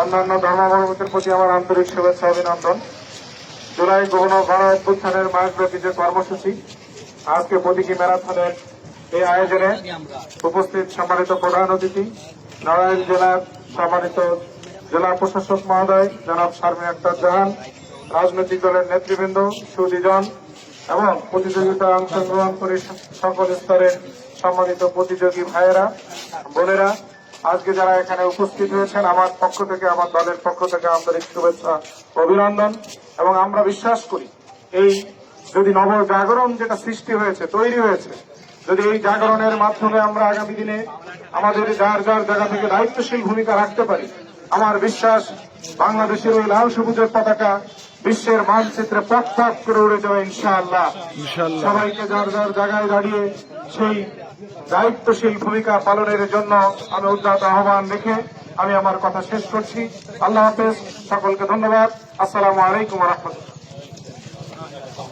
অন্যান্য প্রতি আমার গণ ম্যারাথনের এই আয়োজনে উপস্থিত সম্মানিত প্রধান অতিথি, নারায়ণ জেলার সম্মানিত জেলা প্রশাসক মহোদয়, জনাব শারমিন আক্তার জাহান, রাজনৈতিক দলের নেতৃবৃন্দ, সুদীজন এবং প্রতিযোগিতায় অংশগ্রহণ করে সকল স্তরের সম্মানিত প্রতিযোগী ভাইয়েরা বোনেরা আজকে যারা এখানে উপস্থিত হয়েছেন আমার পক্ষ থেকে আমার দলের পক্ষ থেকে আন্তরিক শুভেচ্ছা অভিনন্দন এবং আমরা বিশ্বাস করি এই যদি নব জাগরণ যেটা সৃষ্টি হয়েছে তৈরি হয়েছে যদি এই জাগরণের মাধ্যমে আমরা আগামী দিনে আমাদের যার যার জায়গা থেকে দায়িত্বশীল ভূমিকা রাখতে পারি আমার বিশ্বাস বাংলাদেশের ওই লাল সবুজের পতাকা বিশ্বের মানচিত্রে প্রখ্যাত করে উড়ে যাবে ইনশাআল্লাহ ইনশাআল্লাহ। সবাইকে যার যার জায়গায় দাঁড়িয়ে সেই দায়িত্বশীল ভূমিকা পালনের জন্য আমি উদ্যাত আহ্বান রেখে আমি আমার কথা শেষ করছি। আল্লাহ হাফেজ। সকলকে ধন্যবাদ। আসসালামু আলাইকুম রহমতুল্লাহ।